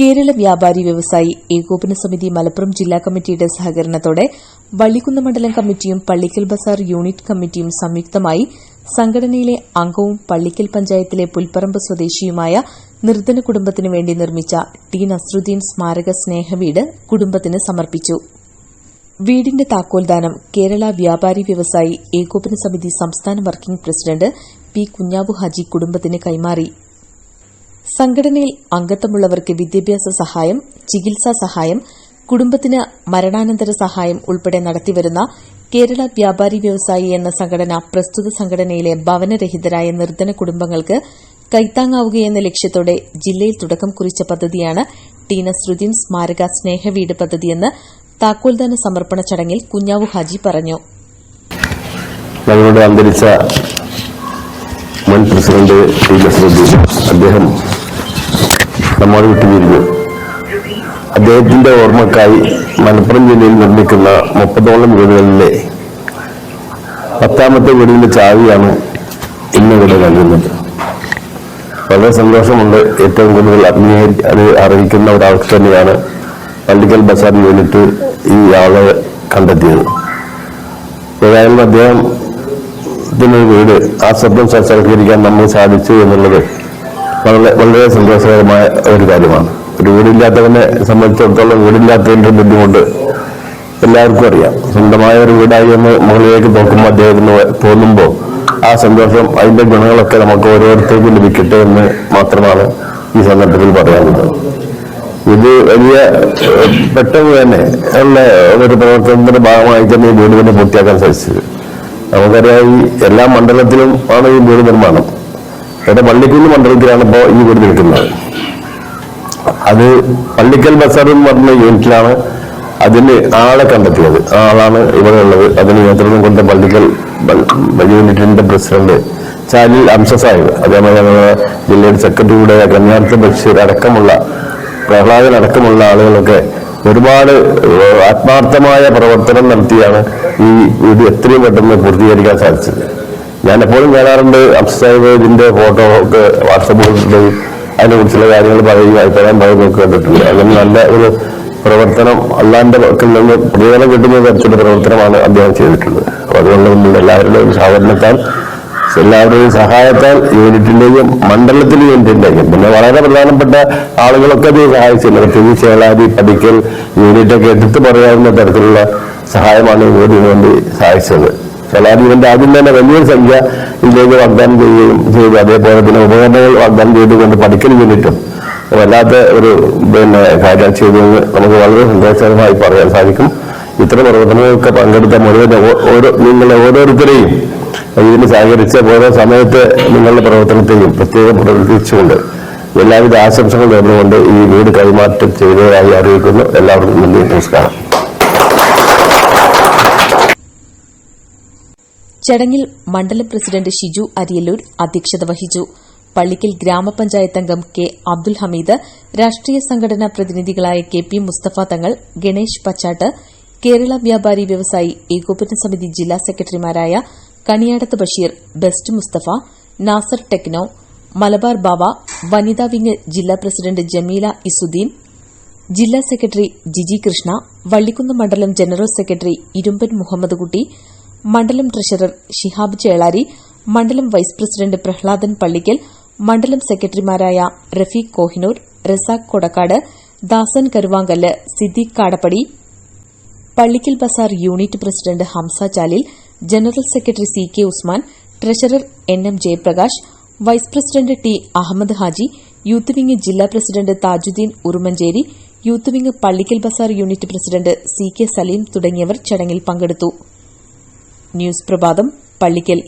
കേരള വ്യാപാരി വ്യവസായി ഏകോപന സമിതി മലപ്പുറം ജില്ലാ കമ്മിറ്റിയുടെ സഹകരണത്തോടെ വള്ളിക്കുന്ന് മണ്ഡലം കമ്മിറ്റിയും പള്ളിക്കൽ ബസാർ യൂണിറ്റ് കമ്മിറ്റിയും സംയുക്തമായി സംഘടനയിലെ അംഗവും പള്ളിക്കൽ പഞ്ചായത്തിലെ പുൽപ്പറമ്പ് സ്വദേശിയുമായ നിർധന കുടുംബത്തിനു വേണ്ടി നിർമ്മിച്ച ടി നസ്രുദ്ദീൻ സ്മാരക സ്നേഹവീട് കുടുംബത്തിന് സമർപ്പിച്ചു. വീടിന്റെ താക്കോൽദാനം കേരള വ്യാപാരി വ്യവസായി ഏകോപന സമിതി സംസ്ഥാന working president P Kunjabu Haji കുടുംബത്തിന് കൈമാറി. സംഘടനയിൽ അംഗത്വമുള്ളവർക്ക് വിദ്യാഭ്യാസ സഹായം ചികിത്സാ സഹായം കുടുംബത്തിന് മരണാനന്തര സഹായം ഉൾപ്പെടെ നടത്തിവരുന്ന കേരള വ്യാപാരി വ്യവസായി എന്ന സംഘടന പ്രസ്തുത സംഘടനയിലെ ഭവനരഹിതരായ നിർധന കുടുംബങ്ങൾക്ക് കൈത്താങ്ങാവുകയെന്ന ലക്ഷ്യത്തോടെ ജില്ലയിൽ തുടക്കം കുറിച്ച പദ്ധതിയാണ് ടീന ശ്രുതി സ്മാരക സ്നേഹവീട് പദ്ധതിയെന്ന് താക്കോൽദാന സമർപ്പണ ചടങ്ങിൽ കുഞ്ഞാവു ഹാജി പറഞ്ഞു. ഞങ്ങളുടെ അന്തരിച്ച മുൻ പ്രസിഡന്റ് ടി നസറുദ്ദീൻ അദ്ദേഹം നമ്മോട് വിട്ടുപിരിഞ്ഞു അദ്ദേഹത്തിന്റെ ഓർമ്മക്കായി മലപ്പുറം ജില്ലയിൽ നിർമ്മിക്കുന്ന മുപ്പതോളം വീടുകളിലെ പത്താമത്തെ വീടിന്റെ ചാവിയാണ് ഇന്ന് ഇവിടെ നൽകുന്നത്. വളരെ സന്തോഷമുണ്ട് ഏറ്റവും കൂടുതൽ അഭിനയ അത് അറിയിക്കുന്ന ഒരാൾക്ക് തന്നെയാണ് പള്ളിക്കൽ ബസാർ യൂണിറ്റ് ഈ ആളെ കണ്ടെത്തിയത്. ഏതായാലും അദ്ദേഹം ഇതിനൊരു വീട് ആ സ്വപ്നം സാക്ഷാത്കരിക്കാൻ നമ്മൾ സാധിച്ചു എന്നുള്ളത് വളരെ വളരെ സന്തോഷകരമായ ഒരു കാര്യമാണ്. ഒരു വീടില്ലാത്തവനെ സംബന്ധിച്ചിടത്തോളം വീടില്ലാത്തതിന്റെ ബുദ്ധിമുട്ട് എല്ലാവർക്കും അറിയാം. സ്വന്തമായ ഒരു വീടായി ഒന്ന് മുകളിലേക്ക് നോക്കുമ്പോൾ അദ്ദേഹത്തിന് തോന്നുമ്പോൾ ആ സന്തോഷം അതിന്റെ ഗുണങ്ങളൊക്കെ നമുക്ക് ഓരോരുത്തർക്കും ലഭിക്കട്ടെ എന്ന് മാത്രമാണ് ഈ സന്ദർഭത്തിൽ പറയാനുള്ളത് ഇത് വലിയ പെട്ടെന്ന് തന്നെ ഉള്ള ഒരു പ്രവർത്തനത്തിന്റെ ഭാഗമായി തന്നെ ഈ വീട് തന്നെ പൂർത്തിയാക്കാൻ സാധിച്ചത്. നമുക്കറിയാം ഈ എല്ലാ മണ്ഡലത്തിലും ആണ് ഈ വീട് നിർമ്മാണം. ഇവിടെ പള്ളിക്കുന്ന് മണ്ഡലത്തിലാണ് ഇപ്പോൾ ഈ വീട് നിൽക്കുന്നത്. അത് പള്ളിക്കൽ ബസാർ എന്ന് പറഞ്ഞ യൂണിറ്റിലാണ് അതിന് ആളെ കണ്ടെത്തിയത്. ആളാണ് ഇവിടെ ഉള്ളത്. അതിന് നേതൃത്വം കൊടുത്ത പള്ളിക്കൽ യൂണിറ്റിന്റെ പ്രസിഡന്റ് ചാലിൽ അംസ സാഹിബ് അതേപോലെ നമ്മുടെ ജില്ലയുടെ സെക്രട്ടറി കൂടെ കന്യാർത്ഥ ബഷീർ അടക്കമുള്ള പ്രഹ്ലാദൻ അടക്കമുള്ള ആളുകളൊക്കെ ഒരുപാട് ആത്മാർത്ഥമായ പ്രവർത്തനം നടത്തിയാണ് ഈ വീട് എത്രയും പെട്ടെന്ന് പൂർത്തീകരിക്കാൻ സാധിച്ചത്. ഞാൻ എപ്പോഴും കാണാറുണ്ട് ഇതിന്റെ ഫോട്ടോ ഒക്കെ വാട്സപ്പിൽ അതിനെ കുറിച്ചുള്ള കാര്യങ്ങൾ പറയുകയും അഭിപ്രായം പറയുകയൊക്കെ കണ്ടിട്ടുണ്ട് അങ്ങനെ നല്ല ഒരു പ്രവർത്തനം അള്ളാന്റെ പക്കൽ നിന്ന് പ്രയോജനം കിട്ടുന്ന തരത്തിലുള്ള പ്രവർത്തനമാണ് അദ്ദേഹം ചെയ്തിട്ടുള്ളത്. അപ്പൊ അതുകൊണ്ട് നമ്മൾ എല്ലാവരുടെയും സഹകരണത്താൽ എല്ലാവരുടെയും സഹായത്താൽ യൂണിറ്റിന്റെയും മണ്ഡലത്തിൽ യൂണിറ്റിന്റെയും പിന്നെ വളരെ പ്രധാനപ്പെട്ട ആളുകളൊക്കെ അത് സഹായിച്ചിട്ടുണ്ട്. പ്രത്യേകിച്ച് ചേളാരി പഠിക്കൽ യൂണിറ്റൊക്കെ എടുത്തു പറയാവുന്ന തരത്തിലുള്ള സഹായമാണ് യൂണിറ്റിന് വേണ്ടി സഹായിച്ചത്. ഇവന്റെ ആദ്യം തന്നെ വലിയൊരു സംഖ്യ ഇതിലേക്ക് വാഗ്ദാനം ചെയ്യുകയും ചെയ്തു. അതേപോലെ തന്നെ ഉപകരണങ്ങൾ വാഗ്ദാനം ചെയ്തുകൊണ്ട് പഠിക്കൽ യൂണിറ്റും വല്ലാത്ത ഒരു പിന്നെ കാര്യം ചെയ്തതെന്ന് നമുക്ക് വളരെ സന്തോഷകരമായി പറയാൻ സാധിക്കും. ഇത്തരം പ്രവർത്തനങ്ങൾക്ക് പങ്കെടുത്ത മുഴുവൻ ഓരോ നിങ്ങളെ ഓരോരുത്തരെയും ഇതിന് സഹകരിച്ച ഓരോ സമയത്ത് നിങ്ങളുടെ പ്രവർത്തനത്തെയും പ്രത്യേകം പ്രവർത്തിച്ചുകൊണ്ട് എല്ലാവിധ ആശംസകൾ നേർന്നുകൊണ്ട് ഈ വീട് കൈമാറ്റം ചെയ്തതായി അറിയിക്കുന്നു. എല്ലാവർക്കും നന്ദി നമസ്കാരം. ചടങ്ങിൽ മണ്ഡലം പ്രസിഡന്റ് ഷിജു അരിയല്ലൂർ അധ്യക്ഷത വഹിച്ചു. പള്ളിക്കൽ ഗ്രാമപഞ്ചായത്ത് അംഗം കെ അബ്ദുൽ ഹമീദ് രാഷ്ട്രീയ സംഘടനാ പ്രതിനിധികളായ കെ പി മുസ്തഫ തങ്ങൾ ഗണേഷ് പച്ചാട്ട് കേരള വ്യാപാരി വ്യവസായി ഏകോപന സമിതി ജില്ലാ സെക്രട്ടറിമാരായ കണിയാടത്ത് ബഷീർ ബെസ്റ്റ് മുസ്തഫ നാസർ ടെക്നോ മലബാർ ബാവ വനിതാ വിംഗ് ജില്ലാ പ്രസിഡന്റ് ജമീല ഇസുദ്ദീൻ ജില്ലാ സെക്രട്ടറി ജിജി കൃഷ്ണ വള്ളിക്കുന്ന് മണ്ഡലം ജനറൽ സെക്രട്ടറി ഇരുമ്പൻ മുഹമ്മദ് കുട്ടി മണ്ഡലം ട്രഷറർ ഷിഹാബ് ചേളാരി മണ്ഡലം വൈസ് പ്രസിഡന്റ് പ്രഹ്ലാദൻ പള്ളിക്കൽ മണ്ഡലം സെക്രട്ടറിമാരായ Rafeeq Kohinoor Razak Kodakkad Dasan Karuvankallu Siddique Kadappadi Pallikkal Bazar unit president Hamza Chalil general secretary C K Usman treasurer N M Jayaprakash vice president T Ahmed Haji youth wing ജില്ലാ president Thajudheen Urumancheri youth wing Pallikkal Bazar unit president C K Saleem തുടങ്ങിയവർ ചടങ്ങിൽ പങ്കെടുത്തു. News പ്രഭാതം പള്ളിക്കൽ